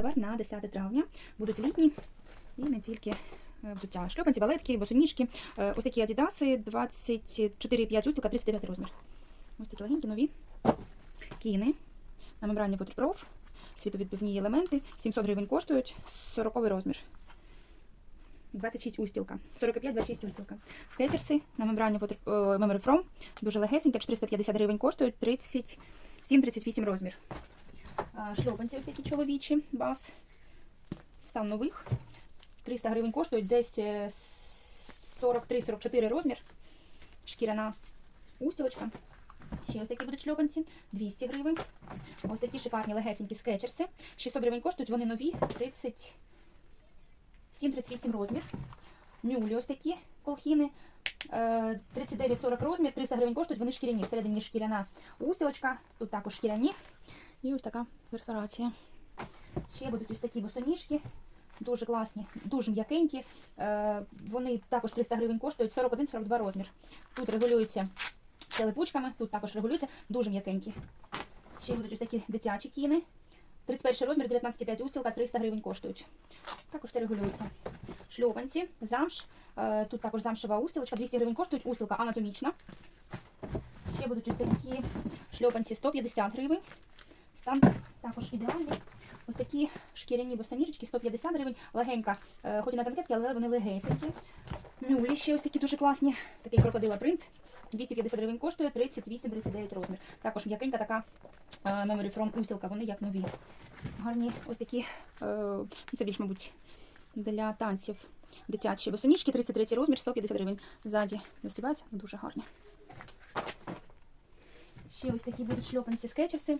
товар на 10 травня. Будуть літні і не тільки е, взуття. Шльопанці, балетки, босоніжки. Е, Ось такі адідаси 24,5 устілка, 39 розмір. Ось такі легенькі, нові. Кіни на мембрані Waterproof. Світовідбивні елементи. 700 гривень коштують. 40 розмір. 26 устілка. 45-26 устілка. Скетерси на мембрані е, Memory From. Дуже легесенька, 450 гривень коштують, 37-38 розмір. Шльопанці ось такі чоловічі, бас. Стан нових. 300 гривень коштують, десь е, 43-44 розмір. Шкіряна устілочка. Ще ось такі будуть шльопанці, 200 гривень. Ось такі шикарні легесенькі скетчерси. 600 гривень коштують, вони нові, 30 7-38 розмір. Мюлі ось такі колхіни. Е, 39-40 розмір, 300 гривень коштують, вони шкіряні. Всередині шкіряна устілочка, тут також шкіряні. І ось така перфорація. Ще будуть ось такі босоніжки. Дуже класні, дуже м'якенькі. Е, вони також 300 гривень коштують, 41-42 розмір. Тут регулюються телепучками, тут також регулюються, дуже м'якенькі. Ще будуть ось такі дитячі кіни. 31 розмір, 19,5 устілка, 300 гривень коштують. Також все регулюється. Шльопанці, замш. Е, Тут також замшева устілочка, 200 гривень коштують, устілка анатомічна. Ще будуть ось такі шльопанці 150 гривень. Стан також ідеальний. Ось такі шкіряні босоніжечки 150 гривень, легенька, е, хоч і на конфетки, але вони легесенькі. Мюлі ще ось такі дуже класні. Такий крокодила принт. 250 гривень коштує, 38-39 розмір. Також м'якенька така е, Memory From устілка, вони як нові. Гарні ось такі, е, ну, це більш, мабуть, для танців дитячі босоніжки, 33 розмір, 150 гривень. Ззаді застібаються, дуже гарні. Ще ось такі будуть шльопанці скетчерси.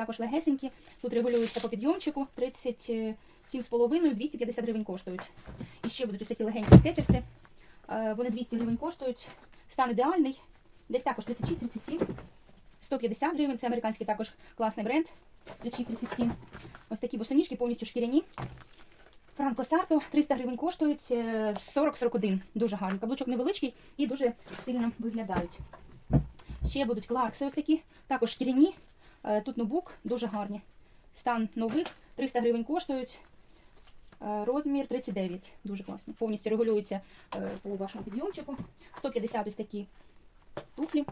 Також легесенькі. Тут регулюються по підйомчику 37,5, 250 гривень коштують. І ще будуть ось такі легенькі скетчерси. Е, Вони 200 гривень коштують. Стан ідеальний. Десь також 36-37. 150 гривень. Це американський також класний бренд. 36-37. Ось такі босоніжки повністю шкіряні. Франко Сарто 300 гривень коштують е, 40-41. Дуже гарний. Каблучок невеличкий і дуже стильно виглядають. Ще будуть кларкси ось такі, також шкіряні. Е, Тут ноутбук, дуже гарні. Стан нових, 300 гривень коштують. Е, Розмір 39, дуже класно. Повністю регулюється е, по вашому підйомчику. 150 ось такі туфлі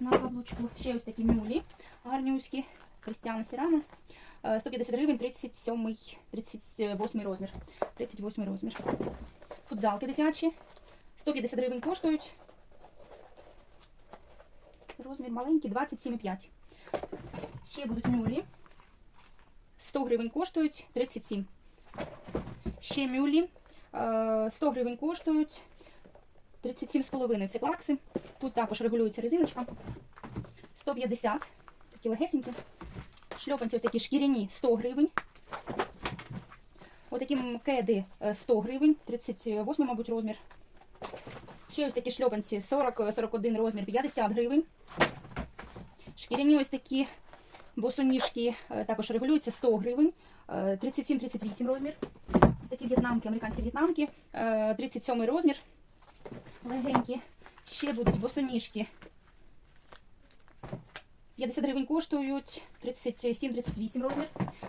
на каблучку. Ще ось такі мюлі гарнюські. Крістіана Сірана. Е, 150 гривень, 37, 38 розмір. 38 розмір. Футзалки дитячі. 150 гривень коштують. Розмір маленький, 27,5. Ще будуть мюлі. 100 гривень коштують 37. Ще мюлі. е, 100 гривень коштують 37,5. Це клакси. Тут також регулюється резиночка. 150. Такі легесенькі. Шльопанці ось такі шкіряні 100 гривень. Отакі кеди е, 100 гривень, 38, мабуть, розмір. Ще ось такі шльопанці 40-41 розмір, 50 гривень. Шкіряні ось такі босоніжки е, також регулюються 100 гривень, е, 37-38 розмір. Ось такі в'єтнамки, американські в'єтнамки, е, 37 розмір. Легенькі. Ще будуть босоніжки. 50 гривень коштують, 37-38 розмір.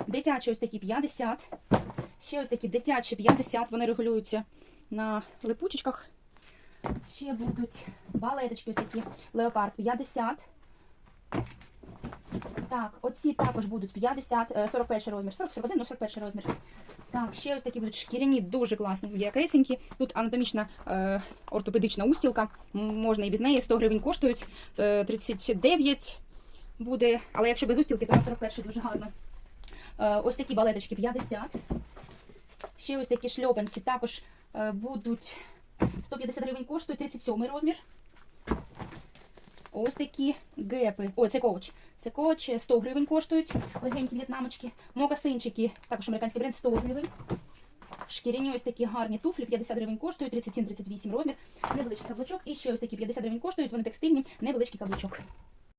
Дитячі ось такі 50. Ще ось такі дитячі 50, вони регулюються на липучечках. Ще будуть балеточки ось такі леопард 50. Так, оці також будуть 50, е, 41 розмір, 40, 41, ну 41 розмір. Так, ще ось такі будуть шкіряні, дуже класні, м'якесенькі. Тут анатомічна е, ортопедична устілка. Можна і без неї 100 гривень коштують. Е, 39 буде, але якщо без устілки, то на 41 дуже гарно. Е, ось такі балеточки 50. Ще ось такі шльопанці також е, будуть 150 гривень коштує 37 розмір. Ось такі гепи. О, це коуч. Це коуч 100 гривень коштують. Легенькі в'єтнамочки. Мокасинчики, також американський бренд 100 гривень. Шкіряні ось такі гарні туфлі, 50 гривень коштують, 37-38 розмір. Невеличкий каблучок. І ще ось такі 50 гривень коштують, вони текстильні, невеличкий каблучок.